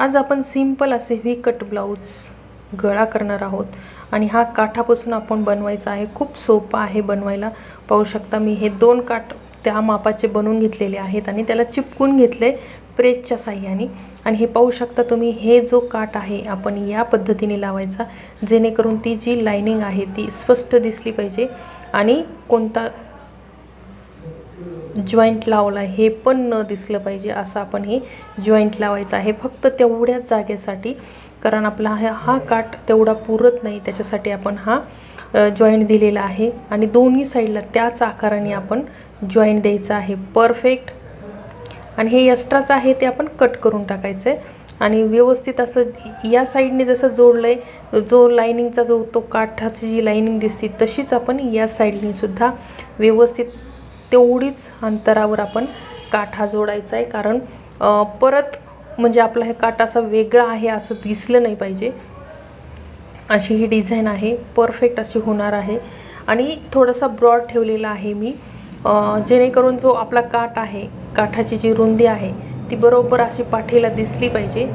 आज आपण सिंपल असे व्ही कट ब्लाऊज गळा करणार आहोत. आणि हा काठापासून आपण बनवायचा आहे. खूप सोपा आहे बनवायला. पाहू शकता मी हे दोन काठ त्या मापाचे बनवून घेतलेले आहेत आणि त्याला चिपकून घेतले प्रेसच्या साह्याने. आणि हे पाहू शकता तुम्ही हे जो काठ आहे आपण या पद्धतीने लावायचा. जेणेकरून ती जी लायनिंग आहे ती स्पष्ट दिसली पाहिजे. आणि कोणता जॉईंट लावला हे पण न दिसलं पाहिजे असं आपण हे जॉईंट लावायचं आहे. फक्त तेवढ्याच जागेसाठी कारण आपला हा हा काठ तेवढा पुरत नाही त्याच्यासाठी आपण हा जॉईंट दिलेला आहे. आणि दोन्ही साईडला त्याच आकाराने आपण जॉईंट द्यायचा आहे. परफेक्ट आणि हे एक्स्ट्राचं आहे ते आपण कट करून टाकायचं आहे आणि व्यवस्थित असं या साईडने जसं जोडलं आहे जो लायनिंगचा जो तो काठाची जी लायनिंग दिसते तशीच आपण या साईडने सुद्धा व्यवस्थित तेवढीच अंतरावर आपण काठा जोडायचा आहे. कारण परत म्हणजे आपला हे काठ असा वेगळा आहे असं दिसलं नाही पाहिजे. अशी ही डिझाईन आहे. परफेक्ट अशी होणार आहे. आणि थोडासा ब्रॉड ठेवलेला आहे मी. जेणेकरून जो आपला काठ आहे काठाची जी रुंदी आहे ती बरोबर अशी पाठीला दिसली पाहिजे.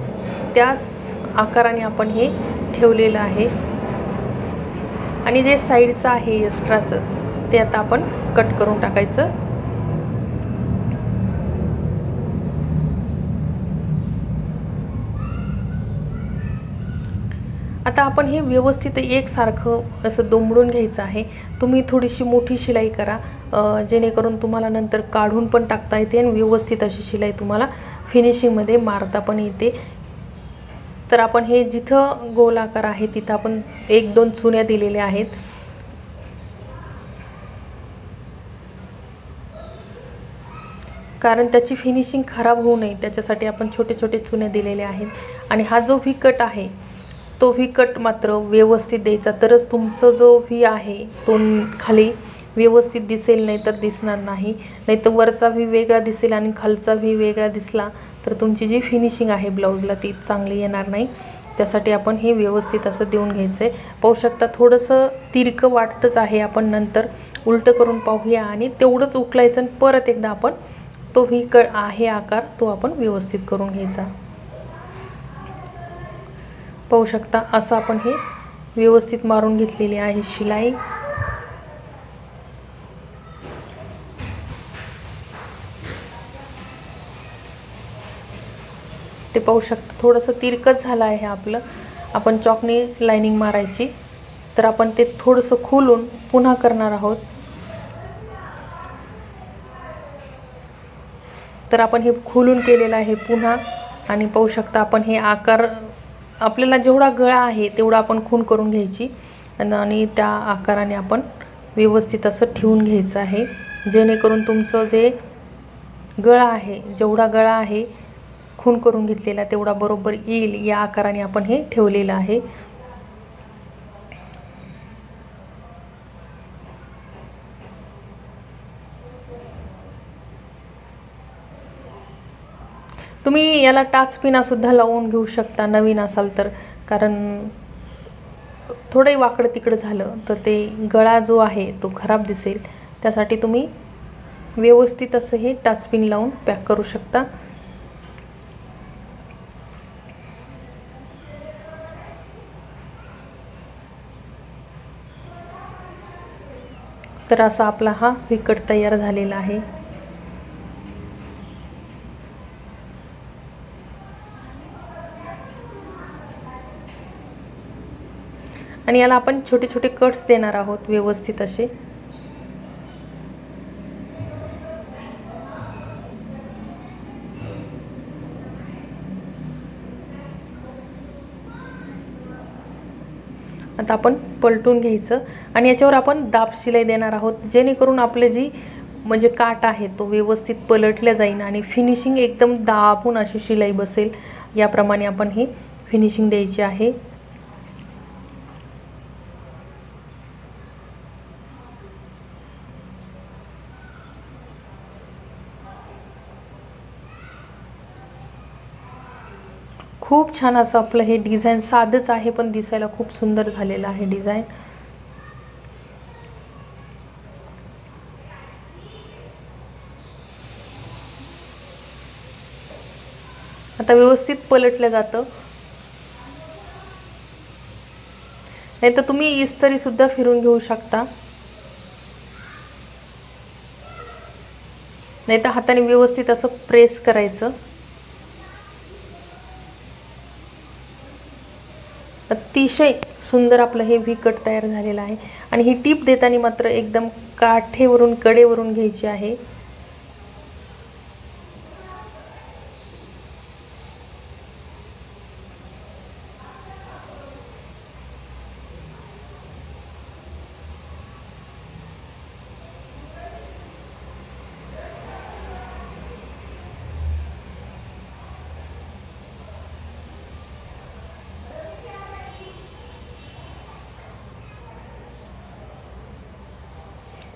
त्याच आकाराने आपण हे ठेवलेलं आहे. आणि जे साईडचं आहे एक्स्ट्राचं ते आता आपण कट करून टाकायचं. आता आपण हे व्यवस्थित एकसारखं असं दुमडून घ्यायचं आहे. तुम्ही थोडीशी मोठी शिलाई करा जेणेकरून तुम्हाला नंतर काढून पण टाकता येते आणि व्यवस्थित अशी शिलाई तुम्हाला फिनिशिंगमध्ये मारता पण येते. तर आपण हे जिथं गोलाकार आहे तिथं आपण एक दोन चुन्या दिलेल्या आहेत. कारण त्याची फिनिशिंग खराब होऊ नये. त्याच्यासाठी आपण छोटे छोटे चुने दिलेले आहेत. आणि हा जो व्ही कट आहे तो व्ही कट मात्र व्यवस्थित द्यायचा. तरच तुमचं जो व्ही आहे तो खाली व्यवस्थित दिसेल नाही तर दिसणार नाही. नाही तर वरचा व्ही वेगळा दिसेल आणि खालचा व्ही वेगळा दिसला तर तुमची जी फिनिशिंग आहे ब्लाऊजला ती चांगली येणार नाही. त्यासाठी आपण हे व्यवस्थित असं देऊन घ्यायचं आहे पाहू शकता थोडंसं तिरकं वाटतंच आहे. आपण नंतर उलटं करून पाहूया आणि तेवढंच उकलायचं आणि परत एकदा आपण तो ही क आहे आकार तो आपण व्यवस्थित करून घ्यायचा. पाहू शकता असं आपण हे व्यवस्थित मारून घेतलेली आहे शिलाई. ते पाहू शकता थोडंसं तिरकच झालं आहे आपलं. आपण चॉकने लायनिंग मारायची. तर आपण ते थोडंसं खोलून पुन्हा करणार आहोत. तर आपण हे खोलून केलेलं आहे पुन्हा. आणि पाहू शकता आपण हे आकार आपल्याला जेवढा गळा आहे तेवढा आपण खून करून घ्यायची. आणि त्या आकाराने आपण व्यवस्थित असं ठेवून घ्यायचं आहे. जेणेकरून तुमचं जे गळा आहे जेवढा गळा आहे खून करून घेतलेला तेवढा बरोबर येईल या आकाराने आपण हे ठेवलेलं आहे. तुम्ही याला टाचपिनासुद्धा लावून घेऊ शकता नवीन असाल तर. कारण थोडंही वाकडं तिकडं झालं तर ते गळा जो आहे तो खराब दिसेल. त्यासाठी तुम्ही व्यवस्थित असं हे टाचपिन लावून पॅक करू शकता. तर असा आपला हा विकट तयार झालेला आहे. आणि याला आपण छोटे छोटे कट्स देणार आहोत व्यवस्थित असे. आता आपण पलटून घ्यायचं आणि याच्यावर आपण दाब शिलाई देणार आहोत जेणेकरून आपले जी म्हणजे काट आहे तो व्यवस्थित पलटल्या जाईल आणि फिनिशिंग एकदम दाबून अशी शिलाई बसेल. याप्रमाणे आपण ही फिनिशिंग द्यायची आहे. खूप छान असं आपलं हे डिझाईन साधंच आहे पण दिसायला खूप सुंदर झालेलं आहे डिझाईन. आता व्यवस्थित पलटलं जातं. नाही तर तुम्ही इस्तरीसुद्धा फिरून घेऊ शकता. नाही तर हाताने व्यवस्थित असं प्रेस करायचं. अतिशय सुंदर आपलं हे व्ही कट तयार झालेलं आहे. आणि ही टीप देताना मात्र एकदम काठेवरून कडेवरून घ्यायची आहे.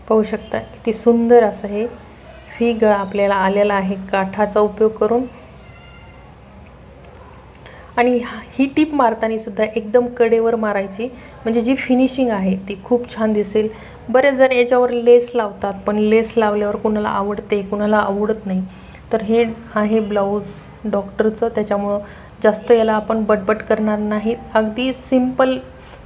पाहू शकता. किती सुंदर असं हे फी गळा आपल्याला आलेला आहे. काठाचा उपयोग करून. आणि ही टीप मारताना सुद्धा एकदम कडेवर मारायची. म्हणजे जी फिनिशिंग आहे ती खूप छान दिसेल. बरेच जण याच्यावर लेस लावतात पण लेस लावल्यावर कुणाला आवडते कुणाला आवडत नाही. तर हे आहे ब्लाऊज डॉक्टरचं. त्याच्यामुळं जास्त याला आपण बटबट करणार नाही. अगदी सिंपल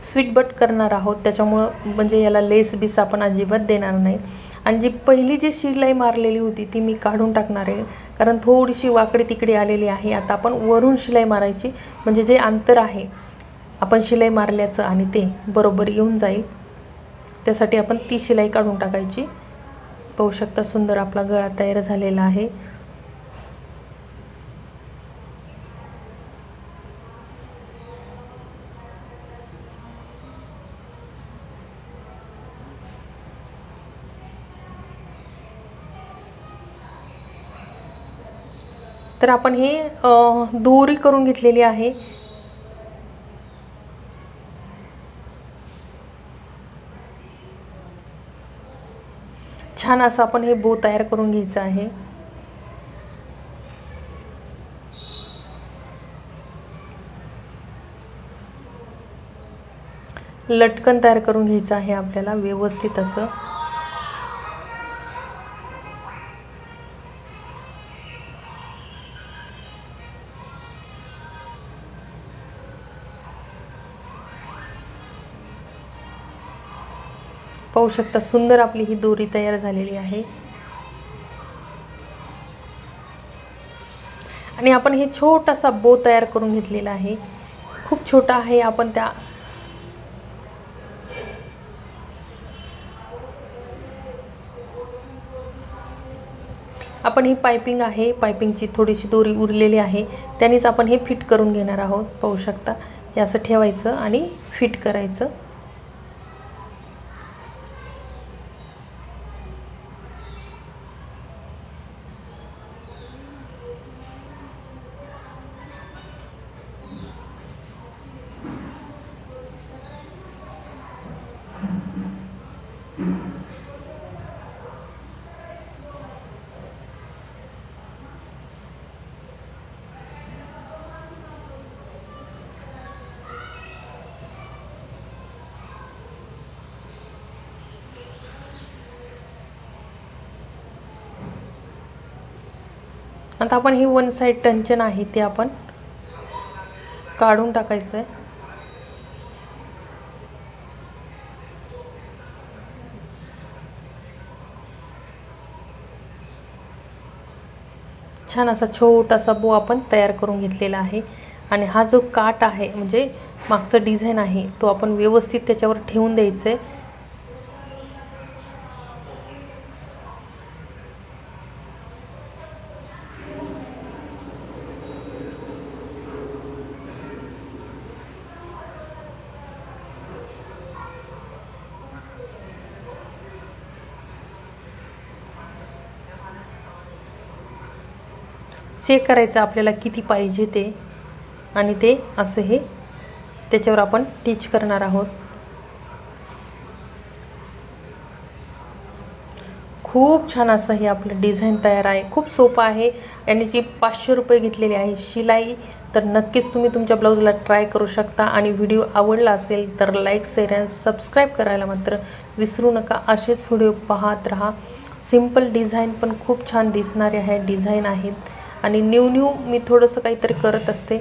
स्वीट बट करणार आहोत. त्याच्यामुळं म्हणजे याला लेस बीस आपण अजिबात देणार नाही. आणि जी पहिली जी शिलाई मारलेली होती ती मी काढून टाकणार आहे. कारण थोडीशी वाकडी तिकडे आलेली आहे. आता आपण वरून शिलाई मारायची म्हणजे जे अंतर आहे आपण शिलाई मारल्याचं आणि ते बरोबर येऊन जाईल. त्यासाठी आपण ती शिलाई काढून टाकायची. पाहू शकता सुंदर आपला गळा तयार झालेला आहे. तर आपण हे दोरी करून घेतलेली आहे. छान असं आपण हे बो तयार करून घ्यायचं आहे. लटकन तयार करून घ्यायचं आहे आपल्याला व्यवस्थित असं. पाहू शकता सुंदर आपली ही दोरी तयार झालेली आहे. आणि आपण हे छोटासा बो तयार करून घेतलेला आहे. खूप छोटा आहे आपण त्या आपण ही पायपिंग आहे पायपिंगची थोडीशी दोरी उरलेली आहे. त्यानेच आपण हे फिट करून घेणार आहोत पाहू शकता. हे असं ठेवायचं आणि फिट करायचं. आता आपण ही वन साईड टंचन आहे ती आपण काढून टाकायचं आहे छान असा छोटासा बो आपण तयार करून घेतलेला आहे. आणि हा जो काट आहे म्हणजे मागचं डिझाईन आहे तो आपण व्यवस्थित त्याच्यावर ठेवून द्यायचं आहे चेक करायचं आपल्याला किती पाहिजे ते. आणि ते असं हे त्याच्यावर आपण टीच करणार आहोत. खूप छान असं हे आपलं डिझाईन तयार आहे. खूप सोपं आहे. आणि जी पाचशे रुपये घेतलेली आहे शिलाई तर नक्कीच तुम्ही तुमच्या ब्लाऊजला ट्राय करू शकता. आणि व्हिडिओ आवडला असेल तर लाईक शेअर आणि सबस्क्राईब करायला मात्र विसरू नका. असेच व्हिडिओ पाहत राहा. सिंपल डिझाईन पण खूप छान दिसणारे आहे डिझाईन आहेत. आणि न्यू न्यू मी थोडंसं काहीतरी करत असते.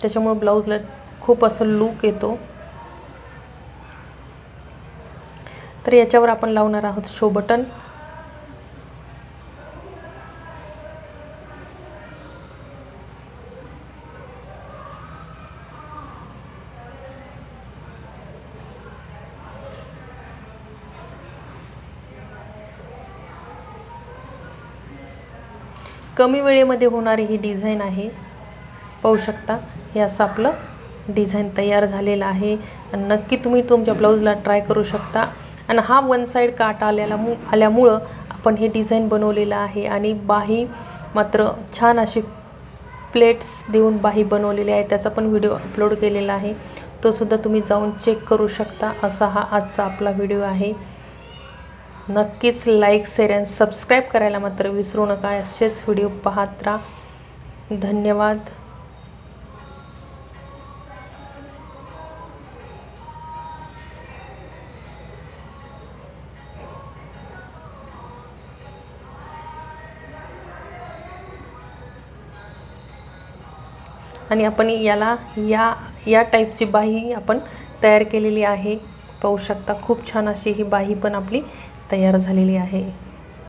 त्याच्यामुळं ब्लाऊजला खूप असं लूक येतो. तर याच्यावर आपण लावणार आहोत शो बटन कमी वेळेमध्ये होणारी ही डिझाईन आहे. पाहू शकता हे असं आपलं डिझाईन तयार झालेलं आहे. आणि नक्की तुम्ही तुमच्या ब्लाऊजला ट्राय करू शकता. आणि हा वन साईड काट आल्याला मु आल्यामुळं आपण हे डिझाईन बनवलेलं आहे. आणि बाही मात्र छान अशी प्लेट्स देऊन बाही बनवलेली आहे. त्याचा पण व्हिडिओ अपलोड केलेला आहे. तो सुद्धा तुम्ही जाऊन चेक करू शकता. असा हा आजचा आपला व्हिडिओ आहे. नक्कीच लाईक शेअर अँड सबस्क्राईब करायला मात्र विसरू नका. असेच व्हिडिओ पाहत राहा. धन्यवाद. आणि आपण याला या या टाईपची बाही आपण तयार केलेली आहे. पाहू शकता खूप छान अशी ही बाही पण आपली तयार झालेली आहे.